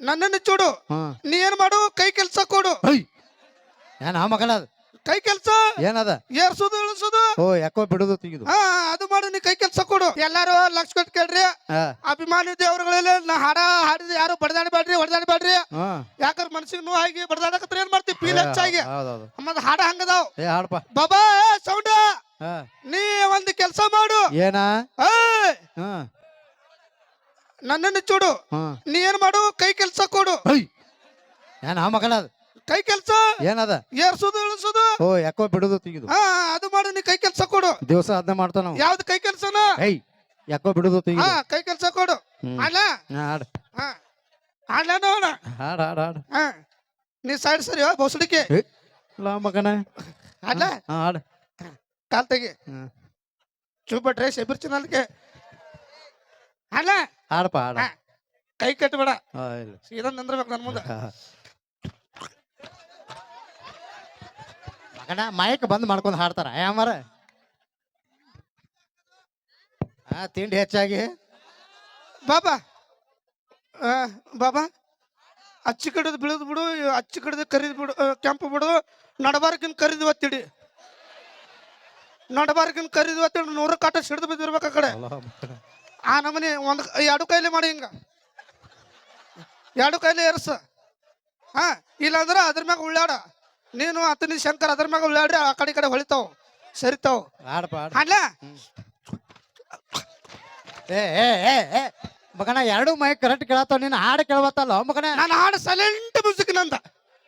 ನನ್ನನ್ನು ಚೂಡು. ಹ್ಮ್ ನೀ ಏನ್ ಮಾಡು? ಕೈ ಕೆಲ್ಸ ಕೊಡು. ಐ ಏನ ಆ ಮಗನ ಅದ? ಕೈ ಕೆಲ್ಸ? ಏನದ? ಏರ್ಸುದು ಇಳಿಸುದು? ಓ ಯಾಕೋ ಬಿಡುದು ತೆಗಿದು. ಹಾ ಅದು ಮಾಡು ನೀ ಕೈ ಕೆಲ್ಸ ಕೊಡು. ಎಲ್ಲಾರು ಲಕ್ಷ ಕೊಟ್ಟು ಕೇಳ್ರಿ. ಹಾ. ಅಭಿಮಾನಿ ದೇವರುಗಳಲ್ಲಿ ನಾ ಹಾಡ ಹಾಡಿದ ಯಾರು ಬಡದಾಡಬೇಡ್ರಿ ಹೊಡೆದಾಡಬೇಡ್ರಿ ಹ್ಮ್ ಯಾಕಂದ್ರೆ ಮನ್ಸಿಗೆ ನೋವು ಆಗಿ ಬಡದಾಡಕತ್ರ ಏನ್ ಮಾಡ್ತಿ? ಫೀಲ್ ಹೆಚ್ಚಾಗಿ. ಹೌದೌದು. ನಮ್ಮ ಹಾಡ ಹಂಗದಾವ್. ಏ ಹಾಡಪ್ಪ. ಬಾಬಾ ಸೌಂಡ. ಹಾ. ನೀ ಒಂದ್ ಕೆಲ್ಸ ಮಾಡು. ಏನ? ಏಯ್ ಹ್ಮ್ ನನ್ನನ್ನು ಚೂಡು. ಹ್ಮ್ ನೀ ಏನ್ ಮಾಡು? ಕೈ ಕೆಲ್ಸ ಕೊಡು. ಐ ಏನ ಆ ಮಗನ ಅದ? ಕೈ ಕೆಲ್ಸ? ಏನದ? ಏರ್ಸುದು ಇಳಿಸುದು? ಓ ಯಾಕೋ ಬಿಡುದು ತೆಗಿದು. ಹಾ ಅದು ಮಾಡು ನೀ ಕೈ ಕೆಲ್ಸ ಕೊಡು. ದಿವಸ ಅದನ್ನ ಮಾಡ್ತಾನ ಯಾವ್ದು ಕೈ ಕೆಲ್ಸನ? ಐ ಯಾಕೋ ಬಿಡುದು ಹಾ ತೆಗಿದು ಕೈ ಕೆಲ್ಸ ಕೊಡು. ಹ್ಮ್. ಅಲ್ಲ ಹಾಡ್. ಹಾ. ಅಲ್ಲ ನೋಡ ಹಾಡ್ ಹಾಡ್ ಹಾಡ್. ಹಾ. ನೀ ಸೈಡ್ ಸರಿ ಬೊಸಡಿಕೆ. ಏ ಲಾ ಮಗನ. ಅಲ್ಲ ಹಾ, ಹಾಡ್. ಕಾಲ್ ತೆಗಿ. ಹ್ಮ್. ಡ್ರೆಸ್ ಶಬೀರ್ ಚಾನಲ್ಗೆ ಅಲ್ಲ ಹಾಡಪ್ಪ ಹಾಡ. ಹಾ. ಕೈ ಕಟ್ಟಬೇಡ ಇಲ್ಲ. ಸೀದಾ ನಿಂದ್ರಬೇಕು ನನ್ನ ಮುಂದೆ. ಮಗನ ಮೈಕ್ ಬಂದ್ ಮಾಡ್ಕೊಂಡ್ ಹಾಡ್ತಾರ. ಯಾಮರ ಹಾ ತಿಂಡಿ ಹೆಚ್ಚಾಗಿ. ಬಾಬಾ ಆ, ಬಾಬಾ ಅಚ್ಚು ಕಡಿದು ಬೀಳದ್ ಬಿಡು ಅಚ್ಚು ಕಡಿದು ಕರಿದ್ ಬಿಡು ಆ, ಕೆಂಪು ಬಿಡು ನಡಬಾರ್ಕಿನ್ ಕರಿದ್ ಒತ್ತಿಡಿ. ನಡಬಾರ್ಕಿನ್ ಕರಿದ್ ಒತ್ತಿಡಿ ನೂರ ಕಾಟ ಸಿಡ್ದು ಬಿದ್ದಿರ್ಬೇಕು ಆ ಕಡೆ. ಆ ನಮನಿ ಒಂದು ಎರಡು ಕೈಲಿ ಮಾಡಿ ಹಿಂಗ. ಎರಡು ಕೈಲಿ ಏರ್ಸ. ಹಾ ಇಲ್ಲಾಂದ್ರೆ ಅದ್ರ ಮ್ಯಾಗ ಉಳ್ಳಾಡ. ನೀನು ಅತನಿ ಶಂಕರ್ ಅದ್ರ ಮ್ಯಾಗ ಉಳ್ಳಾಡ್ರಿ ಆ ಕಡೆ ಈ ಕಡೆ ಹೊಳಿತಾವ್ ಸರಿತಾವ್. ಅಲ್ಲ ಏ ಏ ಏ ಏ ಮಗನ ಎರಡು ಮೈ ಕರೆಕ್ಟ್ ಕೇಳತ್ತಾವ ನೀನು ಹಾಡು ಕೇಳಬತ್ತಲ್ಲ ಮಗನ. ನಾನು ಹಾಡು ಸೈಲೆಂಟ್ ಮ್ಯೂಸಿಕ್ ನಂದ.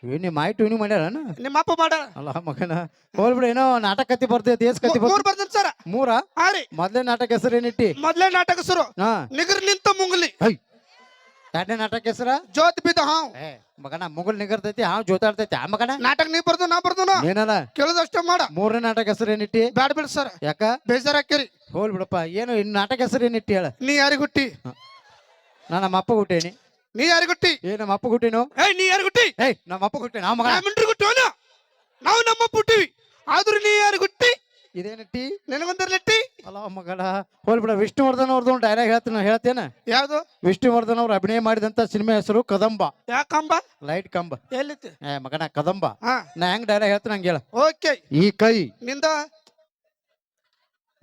ಏ ನಿಮ್ಮ ಮೈ ಟ್ಯೂನಿ ಮಾಡ್ಯಾರ ನಿಮ್ಮ ಅಪ್ಪ ಮಾಡ ಅಲ್ಲ ಮಗನ ಹೋಲ್ಬಿಡು ಏನೋ ನಾಟಕ ಕತ್ತಿ ಬರ್ತೈತಿ ದೇಶ ಕತ್ತಿ ಮೂರ್ ಬರ್ತೈತಿ ಸರ್. ಮೂರ? ಹಾ ರೀ. ಮೊದ್ಲೇ ನಾಟಕ ಹೆಸರು ಏನಿಟ್ಟಿ ಮೊದ್ಲೇ ನಾಟಕ ಹೆಸರು. ಹಾ. ನಿಗರ್ ನಿಂತ ಮುಂಗ್ಲಿ. ಹೈ. ಎರಡನೇ ನಾಟಕ ಹೆಸರ? ಜ್ಯೋತಿ ಬಿದ್ದ ಹಾವ್ ಏ ಮಗನ ಮುಗುಲ್ ನಿಗರ್ತೈತಿ ಹಾವು ಜೋತಾಡ್ತೈತಿ ಆ ಮಗನ? ನಾಟಕ ನೀ ಬರ್ದು ನಾ ಬರ್ದು ಏನಲ್ಲ ಕೇಳದಷ್ಟೇ ಮಾಡ. ಮೂರನೇ ನಾಟಕ ಹೆಸರು ಏನಿಟ್ಟಿ ಬ್ಯಾಡ ಬಿಡ ಸರ್. ಯಾಕ? ಬೇಜಾರ್ ಹಾಕಿರಿ ಹೋಲ್ ಬಿಡಪ್ಪ ಏನು ಇನ್ ನಾಟಕ ಹೆಸರು ಏನಿಟ್ಟಿ ಹೇಳ? ನೀ ಯಾರಿಗ್ ಹುಟ್ಟಿ? ನಾ ನಮ್ಮ ಅಪ್ಪ ಹುಟ್ಟೇನಿ. ನೀ ಯಾರು ಗುಟ್ಟಿ? ಏ ನಮ್ಮ ಅಪ್ಪ ಗುಟ್ಟಿನು ಏ ನೀ ಯಾರು ಗುಟ್ಟಿ? ಏಯ್ ನಮ್ಮ ಅಪ್ಪ ಗುಟ್ಟಿ ನಮ್ಮ ಮಗನ ರಾಮಂಡ್ರಿ ಹುಟ್ಟಿ ನಾವು ನಮ್ಮ ಹುಟ್ಟಿವಿ ಆದ್ರೂ ನೀ ಯಾರು ಗುಟ್ಟಿ? ಇದೇನಟ್ಟಿ ನಿನಗೊಂದರ್ಲಿಟ್ಟಿ ಅಲ್ಲ ಮಗಳ ಹೋಲ್ ಬಿಡ ವಿಷ್ಣುವರ್ಧನ್ ಅವ್ರದ್ದು ಡೈರೆಕ್ಟ್ ಡೈಲಾಗ್ ಹೇಳ್ತೀನಿ ಹೇಳ್ತೇನ. ಯಾವುದು? ವಿಷ್ಣುವರ್ಧನ್ ಅವ್ರು ಅಭಿನಯ ಮಾಡಿದಂತ ಸಿನಿಮಾ ಹೆಸರು ಕದಂಬ. ಯಾಕಂಬ ಲೈಟ್ ಕಂಬ. ಎಲ್ಲಿತ್ತು? ಏ ಮಗನ ಕದಂಬ. ಹಾ. ನಾ ಹೆಂಗ್ ಡೈಲಾಗ್ ಹೇಳ್ತೀನಿ ಹಂಗೆ ಹೇಳ. ಓಕೆ. ಈ ಕೈ. ನಿಂದ?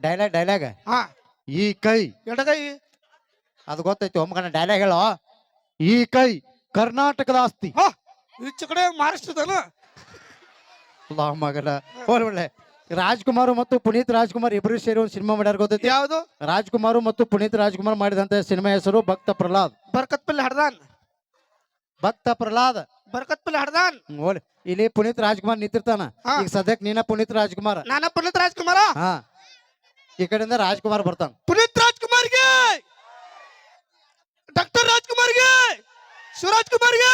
ಡೈಲಾಗ್ ಡೈಲಾಗ್ ಹಾ. ಈ ಕೈ. ಎಡಗೈ. ಅದು ಗೊತ್ತೈತಿ ಒಮ್ಮಗನ ಡೈಲಾಗ್ ಹೇಳೋ? ಈ ಕೈ ಕರ್ನಾಟಕದ ಆಸ್ತಿ. ಈಚೆ ಕಡೆ ಮಹಾರಾಷ್ಟ್ರದನ. ಅಲ್ಲ ಮಗನ ಬಿಡ್ಲೆ ರಾಜ್ಕುಮಾರ್ ಮತ್ತು ಪುನೀತ್ ರಾಜ್ಕುಮಾರ್ ಇಬ್ಬರು ಸೇರಿ ಒಂದು ಸಿನಿಮಾ ಮಾಡ್ಯಾರ ಗೊತ್ತೈತಿ? ಯಾವ್ದು? ರಾಜ್ಕುಮಾರ್ ಮತ್ತು ಪುನೀತ್ ರಾಜ್ಕುಮಾರ್ ಮಾಡಿದಂತ ಸಿನಿಮಾ ಹೆಸರು ಭಕ್ತ ಪ್ರಹ್ಲಾದ್. ಬರ್ಕತ್ ಪಲ್ಲಿ ಹಡ್ದಾನ್. ಭಕ್ತ ಪ್ರಹ್ಲಾದ್. ಬರ್ಕತ್ ಪಲ್ಲಿ ಹಡ್ದಾನ್ ಹೋಲಿ. ಇಲ್ಲಿ ಪುನೀತ್ ರಾಜ್ಕುಮಾರ್ ನಿಂತಿರ್ತಾನ. ಈಗ ಸದ್ಯಕ್ಕೆ ನೀನ ಪುನೀತ್ ರಾಜ್ಕುಮಾರ್. ನಾನ ಪುನೀತ್ ರಾಜ್ಕುಮಾರ? ಹಾ. ಈ ಕಡೆಯಿಂದ ರಾಜ್ಕುಮಾರ್ ಬರ್ತಾನ. ಪುನೀತ್ ರಾಜ್ಕುಮಾರ್ಗೆ ಡಾಕ್ಟರ್ ರಾಜ್ಕುಮಾರ್ಗೆ ಶಿವರಾಜ್ ಕುಮಾರ್ಗೆ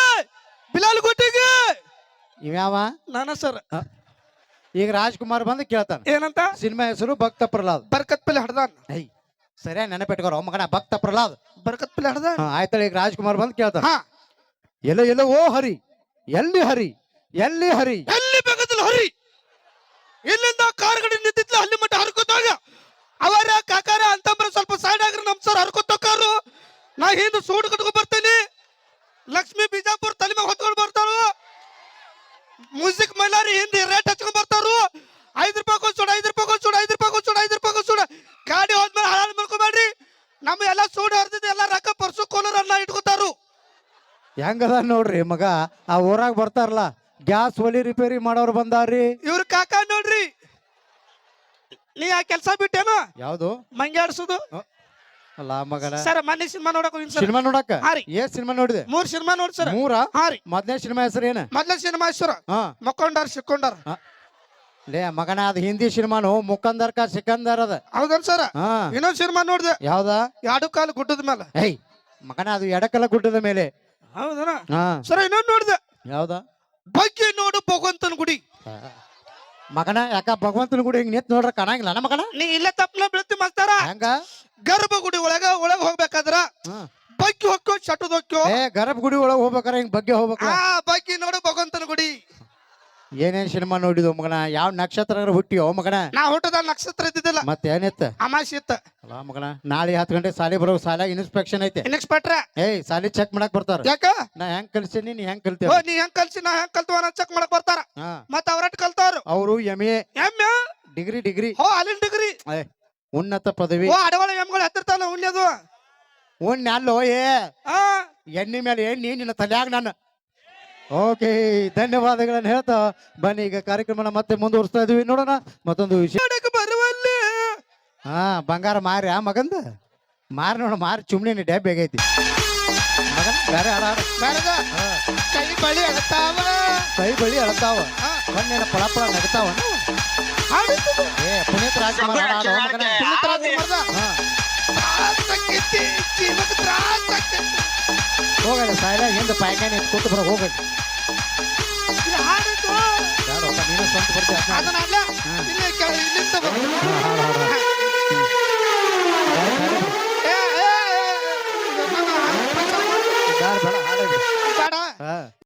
ಬಿಲಾಲ್ ಗುಟ್ಟಿಗೆ. ಇವ್ಯಾವ? ನಾನ ಸರ್. ಈಗ ರಾಜ್ಕುಮಾರ್ ಬಂದು ಕೇಳ್ತಾನ. ಏನಂತ? ಸಿನಿಮಾ ಹೆಸರು ಭಕ್ತ ಪ್ರಹ್ಲಾದ್. ಬರ್ಕತ್ ಪಲ್ಲೆ ಹಡ್ದಾನ್. ಐ ಸರಿಯಾಗಿ ನೆನಪಿಟ್ಕೋರ ಮಗನ ಭಕ್ತ ಪ್ರಹ್ಲಾದ್. ಬರ್ಕತ್ ಪಲ್ಲೆ ಹಡ್ದ ಆಯ್ತಲ್ಲ ಈಗ ರಾಜ್ಕುಮಾರ್ ಬಂದು ಕೇಳ್ತಾನ. ಹಾ. ಎಲ್ಲ ಎಲ್ಲ ಓ ಹರಿ. ಎಲ್ಲಿ ಹರಿ? ಎಲ್ಲಿ ಹರಿ? ಎಲ್ಲಿ ಬೇಕಲ್ಲ ಹರಿ? ಇಲ್ಲಿಂದ ಕಡೆ ನಿಂತಿದ್ಲ ಅಲ್ಲಿ ಮಟ್ಟ ಹರ್ಕೋತಾಗ. ಅವರ ಕಾಕಾರ ಅಂತಂಬ್ರ ಸ್ವಲ್ಪ ಸೈಡ್ ಆಗ್ರಿ ನಮ್ ಸರ್ ಹರ್ಕೋತಕ್ಕಾರು ನಾ ಹಿಂದೆ ಸೂಟ್ ಕಟ್ಕೊಂಡ್ ಬರ್ತೇನೆ. ಲಕ್ಷ್ಮಿ ಬಿಜಾಪುರ್ ತಲೆ ಮೇಲೆ ಹೊತ್ಕೊಂಡ್ ಬರ್ತಾರು. ಮ್ಯೂಸಿಕ್ ಮೈಲಾರಿ ಹಿಂದಿ ರೇಟ್ ಹಚ್ಕೊಂಡ್ ಬರ್ತಾರು. ಐದು ರೂಪಾಯಿ ಕೊಡ್ಸೋಣ ಐದು ರೂಪಾಯಿ ಕೊಡ್ಸೋಣ ಐದು ರೂಪಾಯಿ ಕೊಡ್ಸೋಣ ಐದು ರೂಪಾಯಿ ಕೊಡ್ಸೋಣ ಗಾಡಿ ಹೋದ್ಮೇಲೆ ಹಾಳು ಮಾಡ್ಕೊಬೇಡ್ರಿ. ನಮ್ಮ ಎಲ್ಲ ಸೂಡ್ ಹರಿದಿದ್ದು ಎಲ್ಲ ರೊಕ್ಕ ಪರ್ಸು ಕೋಲರ್ ಅನ್ನ ಇಟ್ಕೋತಾರು. ಹೆಂಗದ ನೋಡ್ರಿ ಮಗ ಆ ಊರಾಗ ಬರ್ತಾರಲ್ಲ ಗ್ಯಾಸ್ ಒಲಿ ರಿಪೇರಿ ಮಾಡೋರು ಬಂದಾರ್ರಿ. ಇವ್ರ ಕಾಕ ನೋಡ್ರಿ. ನೀ ಆ ಕೆಲಸ ಬಿಟ್ಟೇನು? ಯಾವ್ದು? ಮಂಗ್ಯಾಡ್ಸುದು? ಅಲ್ಲ ಮಗನ? ಸರ್ ಮೊನ್ನೆ ಸಿನಿಮಾ ನೋಡಕ್ ಹೋಗಿನ್ ಸರ್. ಸಿನಿಮಾ ನೋಡಕ್ಕ ಹಾ ರೀ. ಏ ಸಿನಿಮಾ ನೋಡಿದೆ? ಮೂರ್ ಸಿನಿಮಾ ನೋಡಿ ಸರ್. ಮೂರ? ಹಾ ರೀ. ಮೊದ್ಲನೇ ಸಿನಿಮಾ ಹೆಸರು ಏನ? ಮೊದ್ಲ ಸಿನಿಮಾ ಹೆಸರು. ಹಾ. ಮಕ್ಕೊಂಡಾರ್ ಸಿಕ್ಕೊಂಡಾರ್ ಲೇ ಮಗನ ಅದ್ ಹಿಂದಿ ಸಿನಿಮಾನು ಮುಖಂದರ್ ಕಾ ಸಿಕಂದರ್ ಅದ. ಹೌದನ್ ಸರ್? ಹಾ. ಇನ್ನೊಂದ್ ಸಿನಿಮಾ ನೋಡಿದೆ. ಯಾವ್ದ? ಎರಡು ಕಾಲು ಗುಡ್ಡದ ಮೇಲೆ. ಏಯ್ ಮಗನ ಅದು ಎಡಕಲ ಗುಡ್ಡದ ಮೇಲೆ. ಹೌದನ? ಹಾ. ಸರ್ ಇನ್ನೊಂದ್ ನೋಡಿದೆ. ಯಾವ್ದ? ಬಗ್ಗೆ ನೋಡು ಭಗವಂತನ ಗುಡಿ. ಮಗನ ಯಾಕ ಭಗವಂತನ ಗುಡಿ ಹಿಂಗ್ ನಿಂತ್ ನೋಡ್ರ ಕಾಣಂಗಿಲ್ಲ ನಮ್ಮ ಮಗನ? ನೀ ಇಲ್ಲೇ ತಪ್ಪನ ಬೀಳ್ತಿ ಹಂಗ ಹೆಂಗ? ಗರ್ಭಗುಡಿ ಒಳಗ ಒಳಗ ಹೋಗ್ಬೇಕಾದ್ರ. ಬಗ್ಗೆ ಹೊಕ್ಕೋ ಚಟದ ಹೊಕ್ಕೋ. ಏ ಗರ್ಭ ಗುಡಿ ಒಳಗ್ ಹೋಗ್ಬೇಕಾರ ಹಿಂಗ್ ಬಗ್ಗೆ ಹೋಗ್ಬೇಕ? ಆ ಬಗ್ಗೆ ನೋಡು ಭಗವಂತನ ಗುಡಿ. ಏನೇನ್ ಸಿನಿಮಾ ನೋಡಿದ್ವು ಮಗನ? ಯಾವ ನಕ್ಷತ್ರ ಹುಟ್ಟಿಯೋ ಮಗನ? ನಾ ಹುಟ್ಟದ ನಕ್ಷತ್ರ ಇದ್ದಿದ್ದಿಲ್ಲ. ಮತ್ತೆ ಏನಿತ್ತ? ಅಮಾಸಿ ಇತ್ತ. ಅಲ್ಲ ಮಗನ ನಾಳೆ ಹತ್ತು ಗಂಟೆ ಸಾಲಿ ಬರೋ ಸಾಲ ಇನ್ಸ್ಪೆಕ್ಷನ್ ಐತೆ. ಇನ್ಸ್ಪೆಕ್ಟ್ರ ಏಯ್ ಸಾಲಿ ಚೆಕ್ ಮಾಡಕ್ ಬರ್ತಾರ. ಯಾಕ? ನಾ ಹೆಂಗ್ ಕಲ್ಸಿನಿ ನೀ ಹೆಂಗ್ ಓ ನೀ ಹೆಂಗ್ ಕಲ್ಸಿ ನಾ ಹೆಂಗ್ ಕಲ್ತವ ಚೆಕ್ ಮಾಡಕ್ ಬರ್ತಾರ. ಮತ್ತ ಅವ್ರಟ್ ಕಲ್ತವ್ರು ಅವರು ಎಂ ಎ ಎಮ್ಮೆ ಡಿಗ್ರಿ ಡಿಗ್ರಿ ಹೋ ಅಲ್ಲಿನ ಡಿಗ್ರಿ ಏ, ಉನ್ನತ ಪದವಿ. ಓ ಅಡವಳ ಎಮ್ಗಳು ಹತ್ತಿರ್ತಾವಲ್ಲ ಉಣ್ಣದು. ಉಣ್ಣ ಅಲ್ಲೋ ಏ. ಆ? ಎಣ್ಣೆ ಮೇಲೆ ಎಣ್ಣೆ ನಿನ್ನ ತಲ್ಯಾಗ ನಾನು. ಓಕೆ ಧನ್ಯವಾದಗಳನ್ನು ಹೇಳ್ತಾ ಬನ್ನಿ ಈಗ ಕಾರ್ಯಕ್ರಮನ ಮತ್ತೆ ಮುಂದುವರಿಸ್ತಾ ಇದೀವಿ. ನೋಡೋಣ ಮತ್ತೊಂದು ವಿಷಯ ಬರುವಲ್ಲಿ. ಹಾ ಬಂಗಾರ ಮಾರಿ ಆ ಮಗಂದ? ಮಾರಿ ನೋಡ ಮಾರಿ ಚುಮ್ನಿ ಡ್ಯಾಬ್ ಬೇಗೈತಿ ಮಗನ್? ಬೇರೆ ಹಾಡ ಹಾಡು. ಬರದ? ಹಾ, ಕೈ ಬಳಿ ಅಗತಾವ ಕೈ ಬಳಿ ಅಳತಾವ ಹಾ. ಕಣ್ಣಿನ ಪಳ ಪಳ ನಗತಾವ ಹಾಡಿದ್ದು? ಏ ಪುನೀತ್ ರಾಜ್ಕುಮಾರ್ ಹಾಡು ಮಗನ. ಪುನೀತ್ ರಾಜ್ಕುಮಾರ್ದ ಹಾ. ತ್ರಾಸಕ್ಕೈತಿ, ಜೀವಕ್ಕೆ ತ್ರಾಸಕ್ಕೈತಿ. ಹೋಗಲ್ಲ ಸಾಯ್ಲ ಹಿಂದ ಪಾಯ್ಕಾನೆ ಕೂತು ಬರ ಹೋಗಲ್ಲ ಈ ಹಾಡಿದ್ದು? ಬೇಡ ನೀನು ಸ್ವಂತ ಬರ್ತೀಯ ಅದನ್ನ ಅಲ್ಲ ಇಲ್ಲೇ ಕೆಳ- ಇಲ್ಲಿಂದ ಬಂತು.